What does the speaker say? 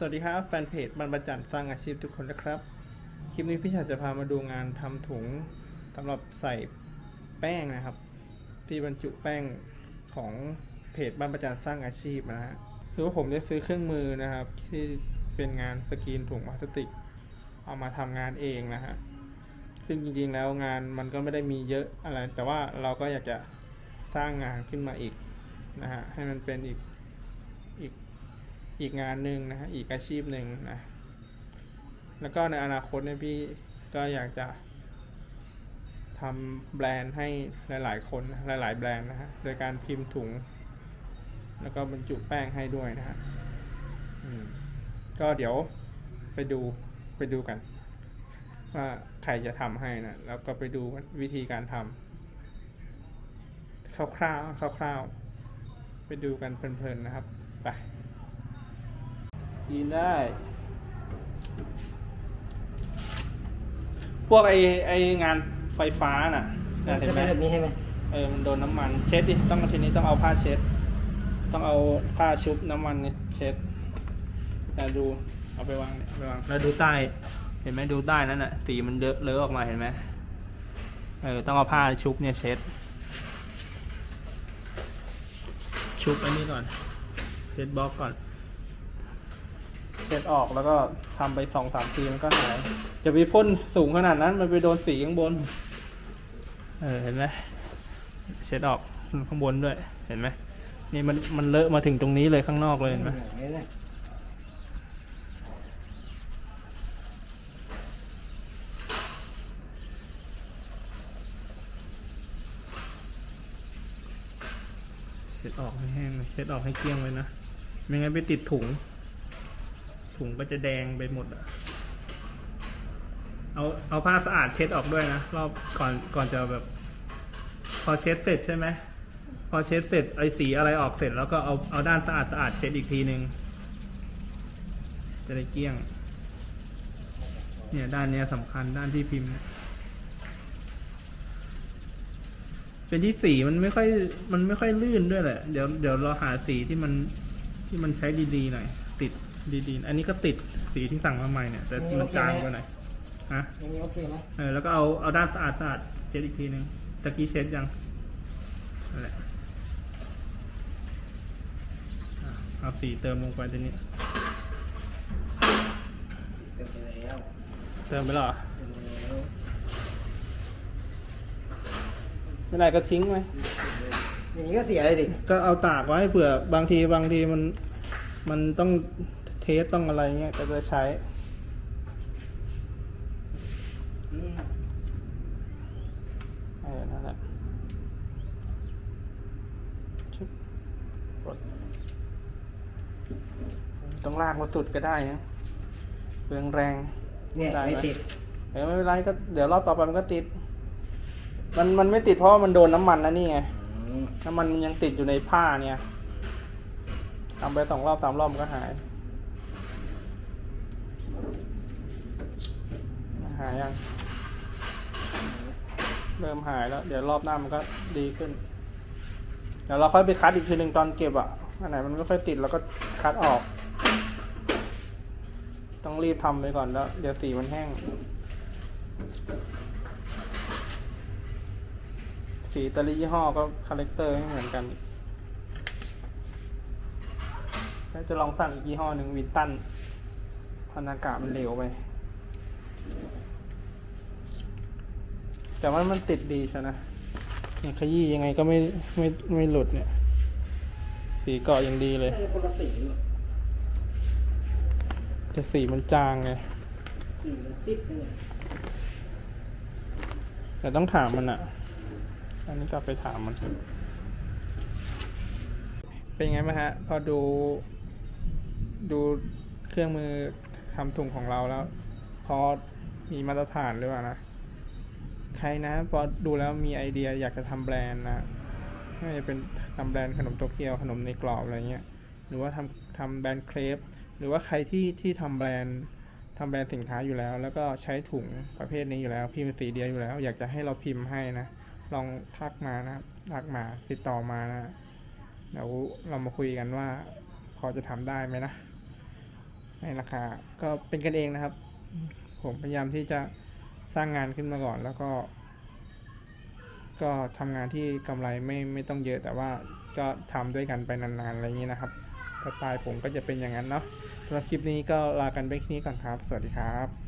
สวัสดีครับแฟนเพจบรรพจันสร้างอาชีพทุกคนนะครับ คลิปนี้พี่ชาจะพามาดูงานทำถุงสำหรับใส่แป้งนะครับ ที่บรรจุแป้งของเพจบรรพจันสร้างอาชีพนะฮะคือว่าผมได้ซื้อเครื่องมือนะครับ ที่เป็นงานสกรีนถุงพลาสติก เอามาทำงานเองนะฮะซึ่งจริงๆแล้วงานมันก็ไม่ได้มีเยอะอะไร แต่ว่าเราก็อยากจะสร้างงานขึ้นมาอีกนะฮะให้มันเป็นอีกอีก อีกงานหนึ่งนะฮะอีกอาชีพหนึ่งนะแล้วก็ในอนาคตเนี่ยพี่ก็อยากจะทำแบรนด์ให้หลาย ๆ คนนะหลาย ๆ แบรนด์นะฮะโดยการพิมพ์ถุง แล้วก็บรรจุแป้งให้ด้วยนะฮะก็เดี๋ยวไปดูไปดูกัน ว่าใครจะทำให้นะแล้วก็ไปดูวิธีการทำคร่าวๆคร่าวๆไปดูกันเพลินๆนะครับไป ยินได้ พวกไอไองานไฟฟ้าน่ะน่ะเห็นจะไหมเป็นแบบนี้ใช่ไหมเออมันโดนน้ำมัน เช็ดดิต้องทีนี้ต้องเอาผ้าเช็ด ต้องเอาผ้าชุบน้ำมันเนี่ยเช็ดแต่ดูเอาไปวางเนี่ยเอาไปวางแล้วดูใต้ เห็นไหมดูใต้นั้นน่ะสีมันเลอะเลอะออกมาเห็นไหมเออต้องเอาผ้าชุบเนี่ยเช็ด ชุบอันนี้ก่อนเช็ดบล็อกก่อน เช็ดออกแล้วก็ทำไปสองสามทีมันก็หายจะไปพ่นสูงขนาดนั้น มันไปโดนสีข้างบน เออเห็นไหมเช็ดออกข้างบนด้วย เห็นไหมนี่มันมันเลอะมาถึงตรงนี้เลยข้างนอกเลยเห็นไหมเช็ดออกให้แห้งเช็ดออกให้เกลี้ยงเลยนะ ไม่งั้นไปติดถุง ถุงก็จะแดงไปหมดอะเอาเอาผ้าสะอาดเช็ดออกด้วยนะรอบก่อนก่อนจะแบบ พอเช็ดเสร็จใช่ไหมพอเช็ดเสร็จไอ้สีอะไรออกเสร็จแล้วก็เอาเอาด้านสะอาดสะอาดเช็ดอีกทีหนึงจะได้เกลี้ยง เนี่ยด้านเนี้ยสำคัญด้านที่พิมพ์เนี่ยเป็นที่สีมันไม่ค่อยมันไม่ค่อยลื่นด้วยแหละ เดี๋ยวเดี๋ยวเราหาสีที่มันที่มันใช้ดีๆหน่อยติด ดีๆ อันนี้ก็ติดสีที่สั่งมาใหม่เนี่ยแต่มันจางไปหน่อยฮะอย่างนี้โอเคไหมเออแล้วก็เอาเอาด้านสะอาดสะอาดเช็ดอีกทีนึงตะกี้เช็ดยังนั่นแหละอะเอาสีเติมลงไปทีนี้ เต็มไปแล้วเติมไปแล้วเหรอเต็มไปแล้วไม่ได้ก็ทิ้งไว้อย่างนี้ก็เสียเลยดิก็เอาตากไว้เผื่อบางทีบางทีมัน มันต้องเท สต้องอะไรเงี้ยก็จะใช้อืมเออนั่นแหละชึบกดต้องลากมาสุดก็ได้นะเปลืองแรงเนี่ยด้หไม่ติดเออไม่เป็นไรก็เดี๋ยวรอบต่อไปมันก็ติด มันมันไม่ติดเพราะว่ามันโดนน้ำมันนะนี่ไงอืมน้ำมันมันยังติดอยู่ในผ้าเนี่ยทำไปสองรอบสามรอบมันก็หาย หายยัง เริ่มหายแล้ว เดี๋ยวรอบหน้ามันก็ดีขึ้น เดี๋ยวเราค่อยไปคัดอีกทีหนึ่งตอนเก็บอะ อันไหนมันไม่ค่อยติดเราก็คัดออก ต้องรีบทำไปก่อนแล้ว เดี๋ยวสีมันแห้ง สีแต่ละยี่ห้อก็คาแรคเตอร์ไม่เหมือนกันแล้วจะลองสั่งอีกยี่ห้อหนึ่งวินตันพันอากาศมันเหลวไป แต่ว่ามันติดดีใช่นะเนี่ยขยี้ยังไงก็ไม่ไม่ไม่หลุดเนี่ย สีเกาะยังดีเลยจะคนละสีนี่แต่สีมันจางไง สีมันติดเลยแต่ต้องถามมันอะอันนี้กลับไปถามมัน เป็นไงบ้างฮะ พอดู ดูเครื่องมือทำถุงของเราแล้ว พอมีมาตรฐานหรือเปล่านะ ใครนะพอดูแล้วมีไอเดียอยากจะทำแบรนด์นะไม่ว่าจะเป็นทำแบรนด์ขนมโตเกียวขนมในกรอบอะไรเงี้ยหรือว่าทำทำแบรนด์เครปหรือว่าใครที่ที่ทำแบรนด์ทำแบรนด์สินค้าอยู่แล้ว แล้วก็ใช้ถุงประเภทนี้อยู่แล้ว พิมพ์สีเดียวอยู่แล้ว อยากจะให้เราพิมพ์ให้นะ ลองทักมานะรักมาติดต่อมานะเดี๋ยวเรามาคุยกันว่า พอจะทำได้ไหมนะในราคาก็เป็นกันเองนะครับ ผมพยายามที่จะ สร้างงานขึ้นมาก่อนแล้วก็ ก็ทำงานที่กำไรไม่ไม่ต้องเยอะแต่ว่าก็ทำด้วยกันไปนานๆอะไรอย่างนี้นะครับสไตล์ผมก็จะเป็นอย่างนั้นเนาะสำหรับคลิปนี้ก็ลากันไปที่นี้ก่อนครับ สวัสดีครับ